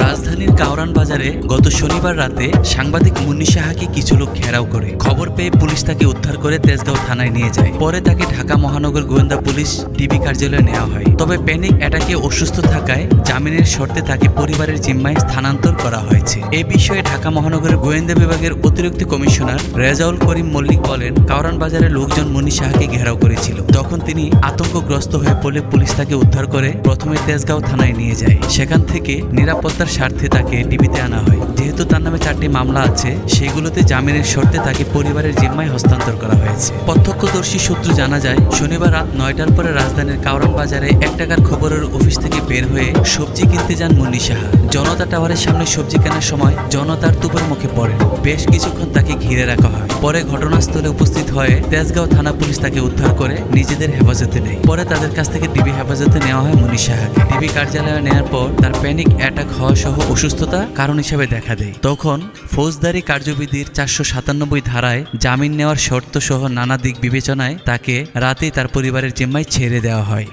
রাজধানীর কাউরান বাজারে গত শনিবার রাতে সাংবাদিক মুন্নি সাহাকে কিছু লোক ঘেরাও করে খবর পেয়ে পুলিশ তাকে উদ্ধার করে তেজগাঁও থানায় নিয়ে যায়। পরে তাকে ঢাকা মহানগর গোয়েন্দা পুলিশ ডিবি কার্যালয়ে নেওয়া হয়। তবে প্যানিক অ্যাটাকে অসুস্থ থাকায় জামিনের শর্তে তাকে পরিবারের জিম্মায় স্থানান্তর করা হয়েছে। এ বিষয়ে ঢাকা মহানগরের গোয়েন্দা বিভাগের অতিরিক্ত কমিশনার রেজাউল করিম মল্লিক বলেন কাউরান বাজারে লোকজন মুন্নি সাহাকে ঘেরাও করেছিল। তখন তিনি আতঙ্কগ্রস্ত হয়ে পড়লে পুলিশ তাকে উদ্ধার করে প্রথমে তেজগাঁও থানায় নিয়ে যায়। সেখান থেকে নিরাপত্তার স্বার্থে তাকে ডিবিতে আনা হয়। যেহেতু তার নামে চারটি মামলা আছে, সেগুলোতে জামিনের শর্তে তাকে পরিবারের জিম্মায় হস্তান্তর করা হয়েছে। প্রত্যক্ষদর্শী সূত্র জানা যায়, শনিবার রাত নয়টার পরে রাজধানীর কাউরান বাজারে এক টাকার খবরের অফিস থেকে বের হয়ে সবজি কিনতে যান মুন্নি সাহা। জনতা টাওয়ারের সামনে সবজি কেনার সময় জনতার তুপের মুখে পড়েন বেশ কিছুক্ষণ তাকে ঘিরে রাখা হয়। পরে ঘটনাস্থলে উপস্থিত হয়ে তেজগাঁও থানা পুলিশ তাকে উদ্ধার করে নিজেদের হেফাজতে নেয়। পরে তাদের কাছ থেকে ডিবি হেফাজতে নেওয়া হয় মুন্নি সাহাকে। ডিবি কার্যালয়ে নেওয়ার পর তার প্যানিক অ্যাটাক হওয়া সহ অসুস্থতা কারণ হিসেবে দেখা দেয়। তখন ফৌজদারি কার্যবিধির চারশো সাতানব্বই ধারায় জামিন নেওয়ার শর্ত সহ নানা দিক বিবেচনায় তাকে রাতেই তার পরিবারের জিম্মায় ছেড়ে দেওয়া হয়।